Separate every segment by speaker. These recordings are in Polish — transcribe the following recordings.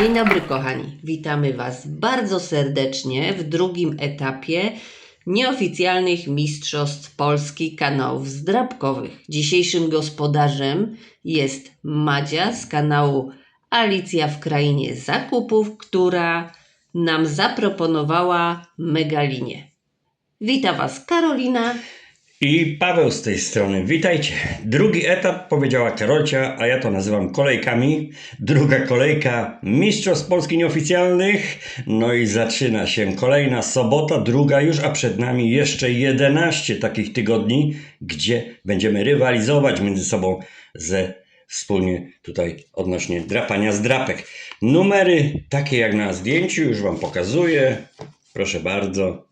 Speaker 1: Dzień dobry, kochani. Witamy Was bardzo serdecznie w drugim etapie nieoficjalnych Mistrzostw Polski kanałów zdrabkowych. Dzisiejszym gospodarzem jest Madzia z kanału Alicja w Krainie Zakupów, która nam zaproponowała megalinię. Witam Was Karolina.
Speaker 2: I Paweł z tej strony, witajcie. Drugi etap powiedziała Karolcia, a ja to nazywam kolejkami. Druga kolejka Mistrzostw Polski Nieoficjalnych. No i zaczyna się kolejna sobota, druga już, a przed nami jeszcze 11 takich tygodni, gdzie będziemy rywalizować między sobą ze wspólnie tutaj odnośnie drapania z drapek. Numery takie jak na zdjęciu, już Wam pokazuję. Proszę bardzo.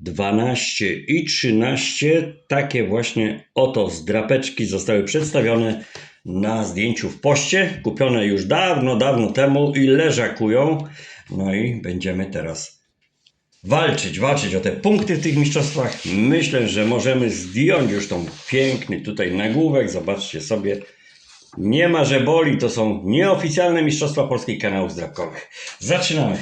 Speaker 2: 12 i 13 takie właśnie oto zdrapeczki zostały przedstawione na zdjęciu w poście, kupione już dawno, dawno temu i leżakują. No i będziemy teraz walczyć, walczyć o te punkty w tych mistrzostwach. Myślę, że możemy zdjąć już tą piękny tutaj nagłówek. Zobaczcie sobie. Nie ma, że boli, to są nieoficjalne mistrzostwa polskich kanałów zdrapkowych. Zaczynamy.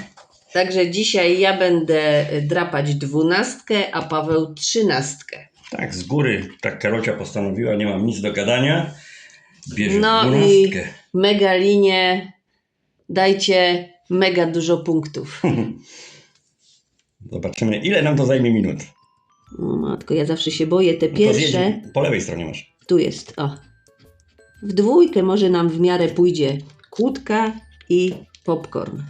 Speaker 1: Także dzisiaj ja będę drapać dwunastkę, a Paweł trzynastkę.
Speaker 2: Tak, z góry tak Karolcia postanowiła, nie mam nic do gadania. Bierze
Speaker 1: No i
Speaker 2: dwunastkę.
Speaker 1: megalinie dajcie mega dużo punktów.
Speaker 2: Zobaczymy, ile nam to zajmie minut.
Speaker 1: O matko, ja zawsze się boję. Te
Speaker 2: No
Speaker 1: pierwsze,
Speaker 2: po lewej stronie masz.
Speaker 1: tu jest, o. W dwójkę może nam w miarę pójdzie kłódka i popcorn.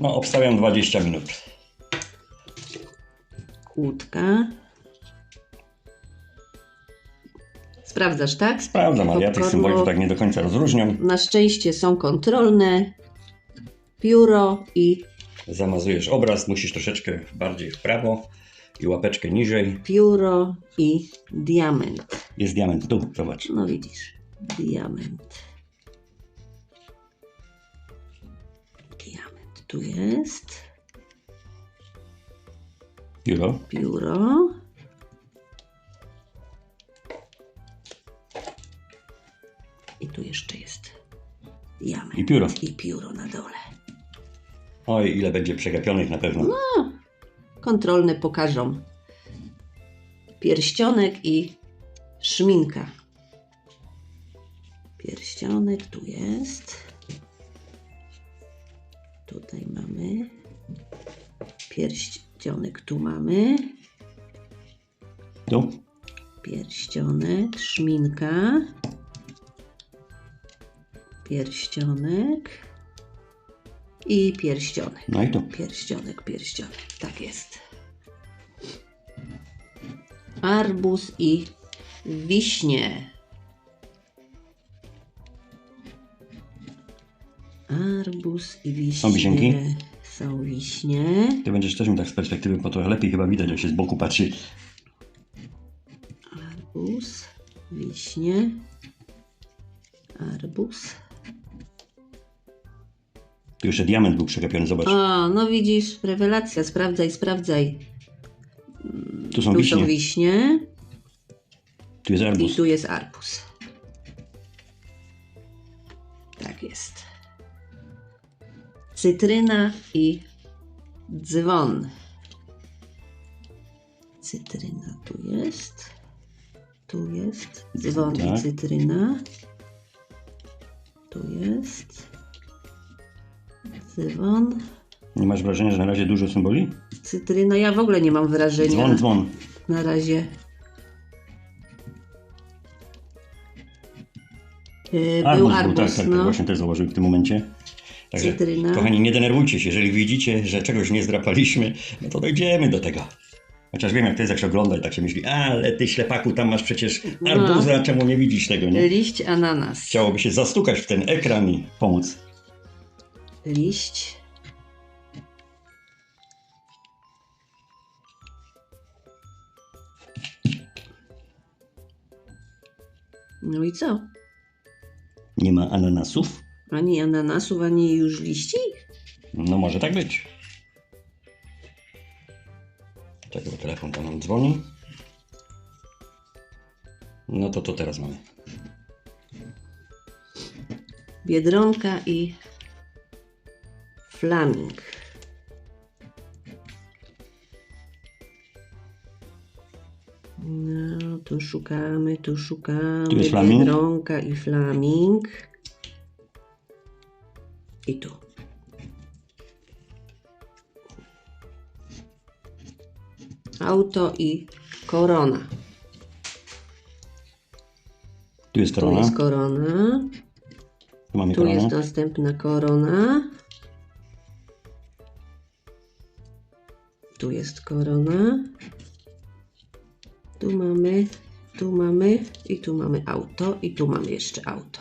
Speaker 2: No, obstawiam 20 minut.
Speaker 1: Kłódka. Sprawdzasz, tak?
Speaker 2: Sprawdzam, ale ja tych symboli
Speaker 1: bo
Speaker 2: tak nie do końca rozróżniam.
Speaker 1: Na szczęście są kontrolne. Pióro i
Speaker 2: Zamazujesz obraz, musisz troszeczkę bardziej w prawo i łapeczkę niżej.
Speaker 1: pióro i diament.
Speaker 2: Jest diament, tu, zobacz.
Speaker 1: No widzisz, diament. Tu jest.
Speaker 2: Pióro.
Speaker 1: Pióro. I tu jeszcze jest diament.
Speaker 2: I pióro.
Speaker 1: I pióro na dole.
Speaker 2: Oj, ile będzie przegapionych na pewno.
Speaker 1: No. Kontrolne pokażą. Pierścionek i szminka. Pierścionek tu jest. Pierścionek tu mamy.
Speaker 2: Tu.
Speaker 1: Pierścionek, szminka. Pierścionek. I pierścionek.
Speaker 2: No i tu.
Speaker 1: Pierścionek, pierścionek. Tak jest. Arbuz i wiśnie. Arbuz i wiśnie.
Speaker 2: Są wisienki?
Speaker 1: Są wiśnie.
Speaker 2: Ty będziesz też mi tak z perspektywy, bo trochę lepiej chyba widać, jak się z boku patrzy.
Speaker 1: Arbuz, wiśnie. Arbuz.
Speaker 2: Tu jeszcze diament był przegapiony, zobacz.
Speaker 1: O, no widzisz, rewelacja. Sprawdzaj, sprawdzaj.
Speaker 2: Tu są
Speaker 1: Tu
Speaker 2: wiśnie,
Speaker 1: są wiśnie.
Speaker 2: tu jest
Speaker 1: I
Speaker 2: arbuz.
Speaker 1: tu jest arbuz. Tak jest. Cytryna i dzwon. Cytryna tu jest. Tu jest. Dzwon
Speaker 2: Tak.
Speaker 1: i cytryna. Tu jest. Dzwon.
Speaker 2: Nie masz wrażenia, że na razie dużo symboli?
Speaker 1: Cytryna. Ja w ogóle nie mam wrażenia.
Speaker 2: Dzwon, dzwon.
Speaker 1: Na razie. Yy, Był
Speaker 2: Arbuz
Speaker 1: arbuz,
Speaker 2: był, tak, tak,
Speaker 1: no.
Speaker 2: tak, właśnie też zauważyłem w tym momencie. Także,
Speaker 1: Cytryna.
Speaker 2: kochani, nie denerwujcie się, jeżeli widzicie, że czegoś nie zdrapaliśmy, no to dojdziemy do tego. Chociaż wiem, jak to jest, jak się ogląda i tak się myśli, ale ty ślepaku, tam masz przecież
Speaker 1: No.
Speaker 2: arbuza, czemu nie widzisz tego, nie?
Speaker 1: Liść ananas.
Speaker 2: Chciałoby się zastukać w ten ekran i pomóc.
Speaker 1: Liść. No i co?
Speaker 2: Nie ma ananasów?
Speaker 1: Ani ananasów, ani już liści?
Speaker 2: No może tak być. Czekaj, bo telefon tam nam dzwoni. No to to teraz mamy.
Speaker 1: Biedronka i Flaming. No, tu szukamy, tu szukamy.
Speaker 2: Tu jest Flaming?
Speaker 1: Biedronka i Flaming. I tu. Auto i korona.
Speaker 2: Tu jest
Speaker 1: Tu
Speaker 2: korona.
Speaker 1: jest korona.
Speaker 2: Tu mamy
Speaker 1: Tu
Speaker 2: koronę.
Speaker 1: jest następna korona. Tu jest korona. Tu mamy, tu mamy i tu mamy auto i tu mamy jeszcze auto.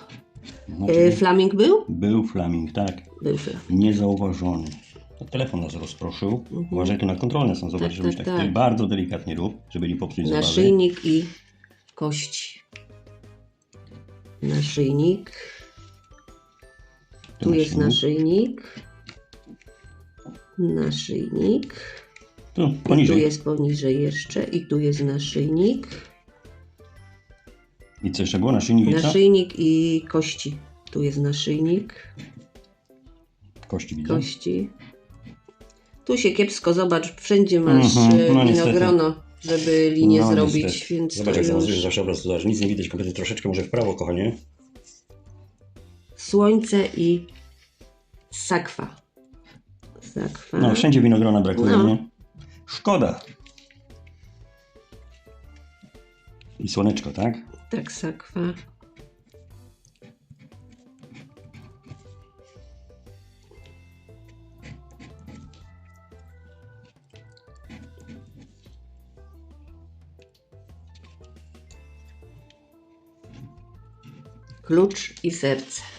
Speaker 2: No,
Speaker 1: E, flaming był?
Speaker 2: Był flaming, tak.
Speaker 1: Był flaming.
Speaker 2: Niezauważony. Telefon nas rozproszył. Uważaj, tu na kontrolne są. Zobacz,
Speaker 1: Tak,
Speaker 2: żebyś
Speaker 1: tak,
Speaker 2: tak,
Speaker 1: tak.
Speaker 2: bardzo delikatnie rób, żeby nie popsuć zabawy.
Speaker 1: Naszyjnik i kości. Naszyjnik. Tu jest naszyjnik. Naszyjnik.
Speaker 2: Tu,
Speaker 1: I tu
Speaker 2: poniżej.
Speaker 1: jest poniżej jeszcze i tu jest naszyjnik.
Speaker 2: I co jeszcze było? Naszyjnik i co?
Speaker 1: Naszyjnik i kości. Tu jest naszyjnik,
Speaker 2: Kości widzę.
Speaker 1: kości. Tu się kiepsko, zobacz, wszędzie masz
Speaker 2: Mhm,
Speaker 1: e,
Speaker 2: no
Speaker 1: winogrono, żeby linię
Speaker 2: No,
Speaker 1: zrobić,
Speaker 2: niestety.
Speaker 1: więc
Speaker 2: Zobacz,
Speaker 1: to
Speaker 2: jak zamontujesz
Speaker 1: już...
Speaker 2: zawsze obraz, zobacz, nic nie widać, kompletnie troszeczkę może w prawo, kochanie.
Speaker 1: Słońce i sakwa. Sakwa.
Speaker 2: No, wszędzie winogrona brakuje,
Speaker 1: No.
Speaker 2: nie? Szkoda. I słoneczko, tak?
Speaker 1: Tak, sakwa. Klucz i serce.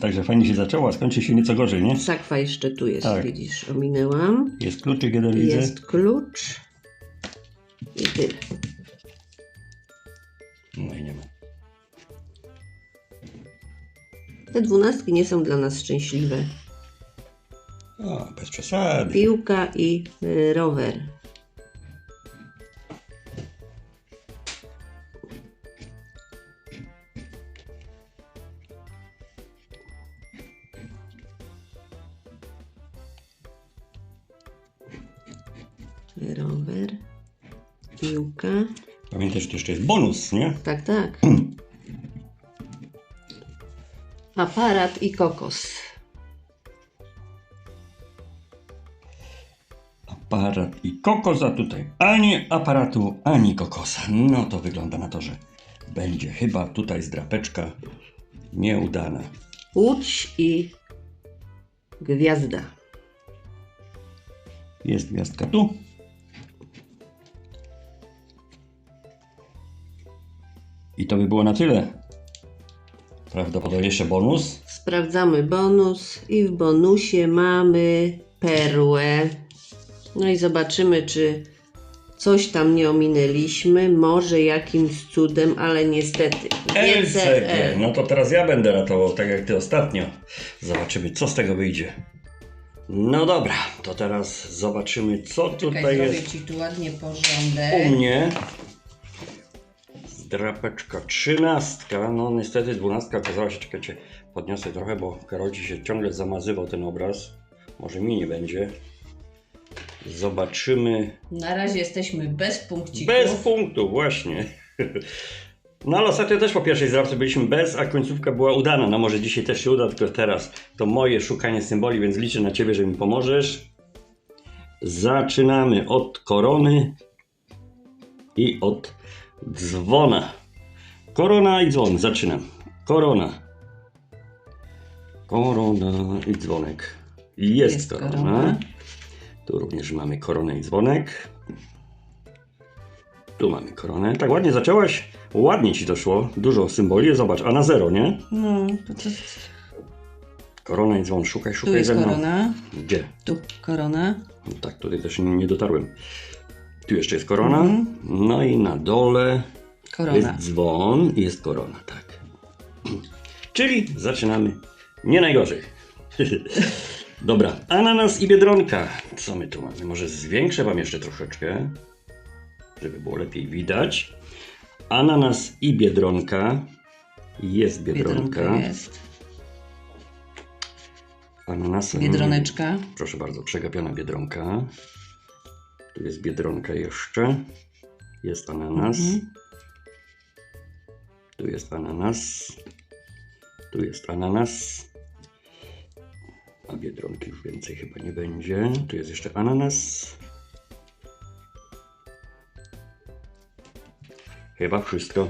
Speaker 2: Może być tak, że fajnie się zaczęło, a skończy się nieco gorzej, nie?
Speaker 1: Sakwa jeszcze tu jest,
Speaker 2: Tak.
Speaker 1: widzisz, ominęłam.
Speaker 2: Jest kluczyk jeden widzę.
Speaker 1: Jest klucz. I tyle.
Speaker 2: No i nie ma.
Speaker 1: Te dwunastki nie są dla nas szczęśliwe.
Speaker 2: O, bez przesady.
Speaker 1: Piłka i y. Rower,
Speaker 2: bonus, nie?
Speaker 1: Tak, tak. Aparat i kokos.
Speaker 2: Aparat i kokos, a tutaj ani aparatu, ani kokosa. No to wygląda na to, że będzie chyba tutaj zdrapeczka nieudana.
Speaker 1: Łódź i gwiazda.
Speaker 2: Jest gwiazdka tu. I to by było na tyle. Prawdopodobnie jeszcze bonus.
Speaker 1: Sprawdzamy bonus i w bonusie mamy perłę. No i zobaczymy, czy coś tam nie ominęliśmy. Może jakimś cudem, ale niestety. nie
Speaker 2: LCG.
Speaker 1: CL.
Speaker 2: No to teraz ja będę ratował, tak jak ty ostatnio. Zobaczymy, co z tego wyjdzie. No dobra, to teraz zobaczymy, co tutaj jest
Speaker 1: Ci tu ładnie
Speaker 2: u
Speaker 1: porządek.
Speaker 2: mnie. Drapeczka trzynastka, no niestety dwunastka okazała się, czekajcie, podniosę trochę, bo Karolci się ciągle zamazywał ten obraz. Może mi nie będzie. Zobaczymy.
Speaker 1: Na razie jesteśmy bez punkcików.
Speaker 2: Bez punktu, właśnie. No ale ostatnio też po pierwszej zdrapce byliśmy bez, a końcówka była udana. No może dzisiaj też się uda, tylko teraz to moje szukanie symboli, więc liczę na Ciebie, że mi pomożesz. Zaczynamy od korony i od dzwona. Korona i dzwon, zaczynam. Korona. Korona i dzwonek. Jest,
Speaker 1: Jest
Speaker 2: korona.
Speaker 1: korona.
Speaker 2: Tu również mamy koronę i dzwonek. Tu mamy koronę. Tak ładnie zaczęłaś. Ładnie ci to szło. Dużo symboli. Zobacz, a na zero, nie?
Speaker 1: No, to co?
Speaker 2: Korona i dzwon. Szukaj,
Speaker 1: Tu
Speaker 2: szukaj
Speaker 1: jest
Speaker 2: ze mną.
Speaker 1: korona.
Speaker 2: Gdzie?
Speaker 1: Tu korona.
Speaker 2: No tak, tutaj też nie dotarłem. Tu jeszcze jest korona.
Speaker 1: Mhm.
Speaker 2: No i na dole
Speaker 1: Korona.
Speaker 2: jest dzwon i jest korona, tak. Czyli zaczynamy nie najgorzej. Dobra, ananas i biedronka. Co my tu mamy? Może zwiększę wam jeszcze troszeczkę. żeby było lepiej widać. Ananas i biedronka. Jest biedronka.
Speaker 1: Biedronka jest.
Speaker 2: Ananasa.
Speaker 1: Biedroneczka.
Speaker 2: Proszę bardzo, przegapiona biedronka. Tu jest biedronka jeszcze. Jest ananas.
Speaker 1: Mhm.
Speaker 2: Tu jest ananas. Tu jest ananas. A biedronki już więcej chyba nie będzie. Tu jest jeszcze ananas. Chyba wszystko.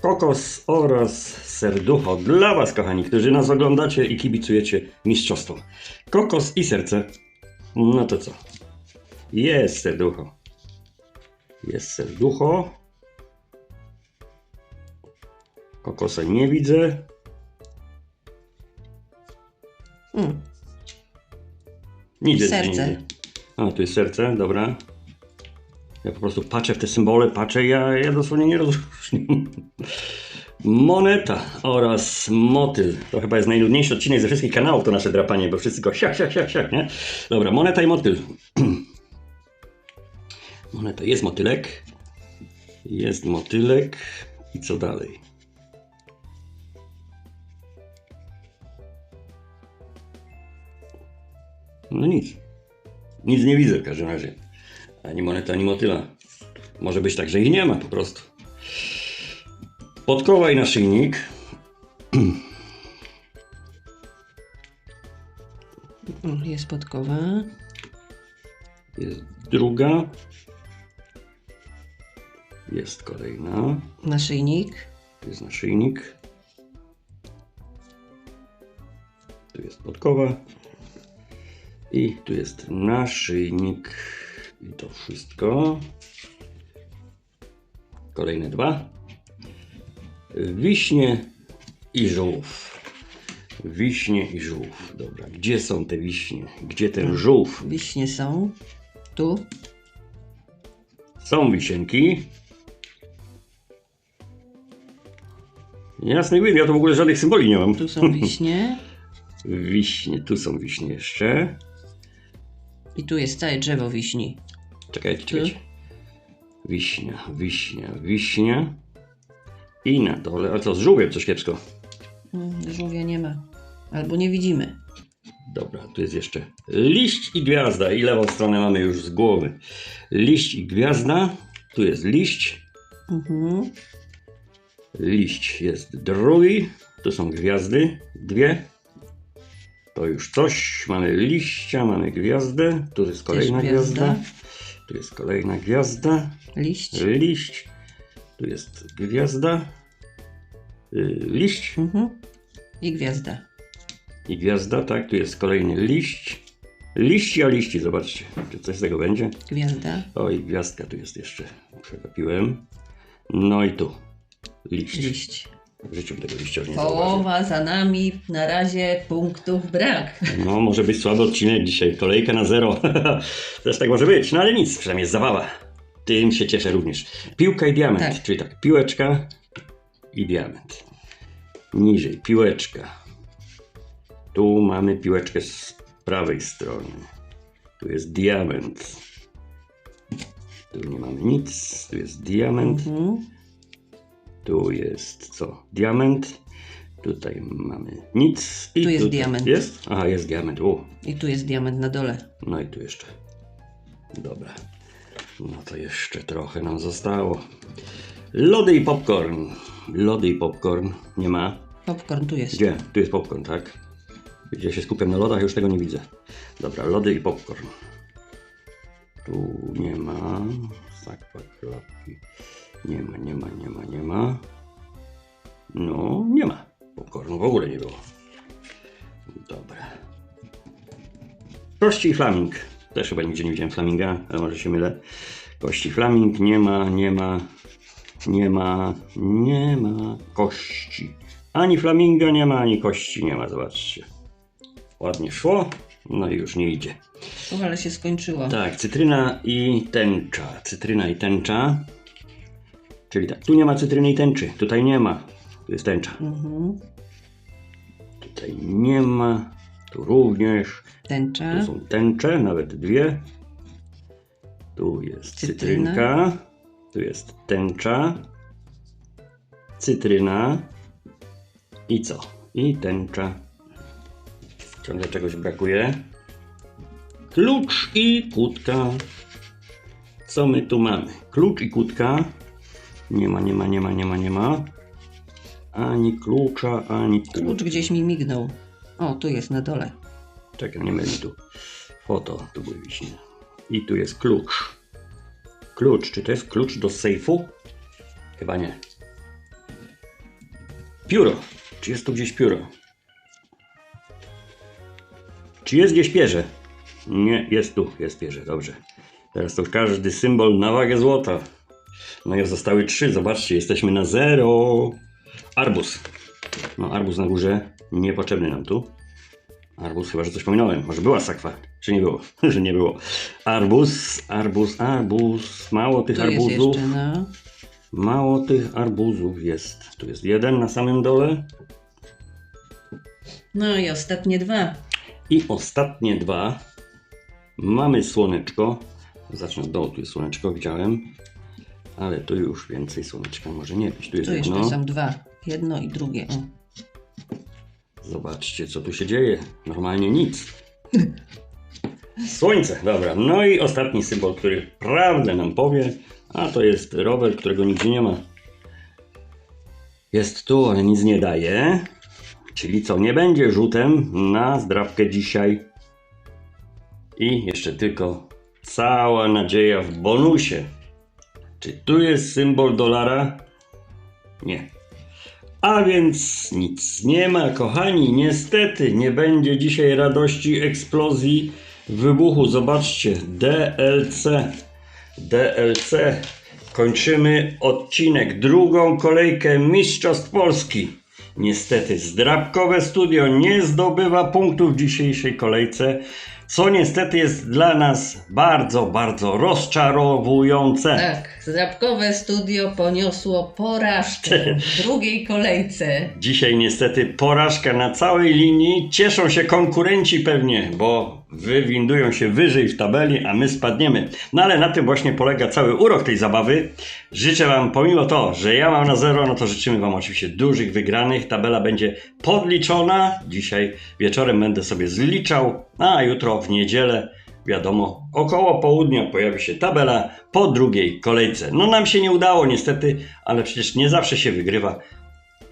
Speaker 2: Kokos oraz serducho dla Was, kochani, którzy nas oglądacie i kibicujecie mistrzostwom. Kokos i serce. No to co? Jest serducho. Jest serducho. Kokosa nie widzę.
Speaker 1: Mm.
Speaker 2: Nic
Speaker 1: serce.
Speaker 2: A, tu jest serce, dobra. Ja po prostu patrzę w te symbole, patrzę, ja, ja dosłownie nie rozróżniam. Moneta oraz motyl. To chyba jest najnudniejszy odcinek ze wszystkich kanałów, to nasze drapanie, bo wszyscy go siak, siak, siak, siak, nie? Dobra, moneta i motyl. Moneta, jest motylek. Jest motylek. I co dalej? No nic. Nic nie widzę w każdym razie. Ani moneta, ani motyla. Może być tak, że ich nie ma po prostu. Podkowa i naszyjnik.
Speaker 1: Jest podkowa.
Speaker 2: Jest druga. Jest kolejna.
Speaker 1: Naszyjnik.
Speaker 2: Tu jest naszyjnik. Tu jest podkowa. I tu jest naszyjnik. I to wszystko. Kolejne dwa. Wiśnie i żółw. Wiśnie i żółw. Dobra, gdzie są te wiśnie? Gdzie ten żółw?
Speaker 1: Wiśnie są. Tu.
Speaker 2: Są wisienki. Jasny gwint, ja to w ogóle żadnych symboli nie mam.
Speaker 1: Tu są wiśnie.
Speaker 2: Wiśnie, tu są wiśnie jeszcze.
Speaker 1: I tu jest całe drzewo wiśni.
Speaker 2: Czekajcie, czekajcie. Wiśnia, wiśnia, wiśnia. I na dole, a co, z żółwiem coś kiepsko.
Speaker 1: Mm, Żółwia nie ma. Albo nie widzimy.
Speaker 2: Dobra, tu jest jeszcze liść i gwiazda. I lewą stronę mamy już z głowy. Liść i gwiazda. Tu jest liść.
Speaker 1: Mhm.
Speaker 2: Liść jest drugi. Tu są gwiazdy. Dwie. To już coś. Mamy liścia, mamy gwiazdę. Tu jest kolejna
Speaker 1: gwiazda.
Speaker 2: gwiazda. Tu jest kolejna gwiazda.
Speaker 1: Liść.
Speaker 2: Liść. Tu jest gwiazda. Y, Liść
Speaker 1: Mhm. I gwiazda.
Speaker 2: i gwiazda, tak. Tu jest kolejny liść. Liści, a liści, zobaczcie. Czy coś z tego będzie?
Speaker 1: Gwiazda.
Speaker 2: O, i gwiazdka tu jest jeszcze. Przegapiłem. No i tu. Liść.
Speaker 1: Liść.
Speaker 2: W życiu bym tego liścia nie.
Speaker 1: Połowa za nami. Na razie punktów brak.
Speaker 2: No, może być słaby odcinek dzisiaj. Kolejka na zero. Też tak może być. No ale nic, przynajmniej jest zabawa. Tym się cieszę również. Piłka i diament.
Speaker 1: Tak.
Speaker 2: Czyli tak, piłeczka i diament. Niżej, piłeczka. Tu mamy piłeczkę z prawej strony. Tu jest diament. Tu nie mamy nic. Tu jest diament.
Speaker 1: Mhm.
Speaker 2: Tu jest co? Diament. Tutaj mamy nic. I
Speaker 1: Tu jest
Speaker 2: tutaj-
Speaker 1: diament.
Speaker 2: Jest? Aha, jest diament. U.
Speaker 1: I tu jest diament na dole.
Speaker 2: No i tu jeszcze. Dobra. No to jeszcze trochę nam zostało. Lody i popcorn. Lody i popcorn. Nie ma.
Speaker 1: Popcorn tu jest.
Speaker 2: Gdzie? Tu jest popcorn, tak? Gdzie się skupiam na lodach, już tego nie widzę. Dobra, lody i popcorn. Tu nie ma. Sakwa, klapki. Nie ma, nie ma, nie ma, nie ma. No, nie ma. Popcornu w ogóle nie było. Dobra. Kości i flaming. Też chyba nigdzie nie widziałem flaminga, ale może się mylę. Kości flaming nie ma, nie ma, nie ma, nie ma kości. Ani flaminga nie ma, ani kości nie ma, zobaczcie. Ładnie szło, no i już nie idzie.
Speaker 1: O, ale się skończyło.
Speaker 2: Tak, cytryna i tęcza. Cytryna i tęcza. Czyli tak, tu nie ma cytryny i tęczy, tutaj nie ma. Tu jest tęcza.
Speaker 1: Mhm.
Speaker 2: Tutaj nie ma, tu również.
Speaker 1: Tęcza.
Speaker 2: Tu są tęcze, nawet dwie. Tu jest
Speaker 1: Cytryna.
Speaker 2: cytrynka. Tu jest tęcza. Cytryna. I co? I tęcza. Ciągle czegoś brakuje. Klucz i kłódka. Co my tu mamy? Klucz i kłódka. Nie ma, nie ma, nie ma, nie ma, nie ma. Ani klucza, ani.
Speaker 1: Klucz gdzieś mi mignął. O, tu jest na dole.
Speaker 2: Czekaj, nie myli tu. Foto tu były wiśnie. I tu jest klucz. Klucz, czy to jest klucz do sejfu? Chyba nie. Pióro. Czy jest tu gdzieś pióro? Czy jest gdzieś pierze? Nie, jest tu, jest pierze, dobrze. Teraz to każdy symbol na wagę złota. No i zostały trzy, zobaczcie, jesteśmy na zero. Arbuz. No, arbuz na górze, niepotrzebny nam tu. Arbuz, chyba, że coś pominąłem. Może była sakwa, czy nie było? że nie było. Arbuz, arbuz, arbuz. Mało tych
Speaker 1: Tu
Speaker 2: arbuzów.
Speaker 1: jeszcze, no.
Speaker 2: Mało tych arbuzów jest. Tu jest jeden na samym dole.
Speaker 1: No i ostatnie dwa.
Speaker 2: I ostatnie dwa. Mamy słoneczko. Zacznę od dołu, tu jest słoneczko, widziałem. Ale tu już więcej słoneczka może nie być. Tu jest
Speaker 1: Tu jeszcze
Speaker 2: jedno.
Speaker 1: są dwa. Jedno i drugie. O.
Speaker 2: Zobaczcie, co tu się dzieje. Normalnie nic. Słońce, dobra. No i ostatni symbol, który prawdę nam powie, a to jest rower, którego nigdzie nie ma. Jest tu, ale nic nie daje. Czyli co, nie będzie rzutem na zdrabkę dzisiaj. I jeszcze tylko cała nadzieja w bonusie. Czy tu jest symbol dolara? Nie. A więc nic nie ma, kochani. Niestety nie będzie dzisiaj radości, eksplozji, wybuchu. Zobaczcie, DLC. DLC. Kończymy odcinek, drugą kolejkę Mistrzostw Polski. Niestety zdrabkowe studio nie zdobywa punktów w dzisiejszej kolejce, co niestety jest dla nas bardzo, bardzo rozczarowujące.
Speaker 1: Tak, zrabkowe studio poniosło porażkę w drugiej kolejce.
Speaker 2: Dzisiaj niestety porażka na całej linii. Cieszą się konkurenci pewnie, bo wywindują się wyżej w tabeli, a my spadniemy. No ale na tym właśnie polega cały urok tej zabawy. Życzę Wam, pomimo to, że ja mam na zero, no to życzymy Wam oczywiście dużych wygranych. Tabela będzie podliczona. Dzisiaj wieczorem będę sobie zliczał, a jutro w niedzielę Wiadomo, około południa pojawi się tabela po drugiej kolejce. No nam się nie udało niestety, ale przecież nie zawsze się wygrywa.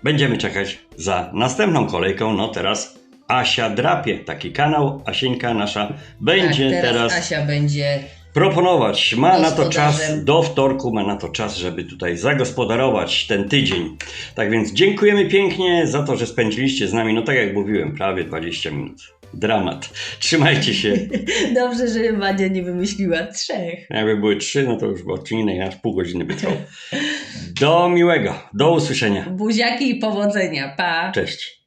Speaker 2: Będziemy czekać za następną kolejką. No teraz Asia drapie, taki kanał. Asieńka nasza będzie
Speaker 1: tak, teraz,
Speaker 2: teraz,
Speaker 1: Asia będzie
Speaker 2: proponować. Ma na to czas, do wtorku ma na to czas, żeby tutaj zagospodarować ten tydzień. Tak więc dziękujemy pięknie za to, że spędziliście z nami, no tak jak mówiłem, prawie 20 minut. Dramat. Trzymajcie się.
Speaker 1: Dobrze, że Madzia nie wymyśliła trzech.
Speaker 2: Jakby były trzy, no to już by odcinek aż pół godziny by trwał. Do miłego. Do usłyszenia.
Speaker 1: Buziaki i powodzenia. Pa!
Speaker 2: Cześć.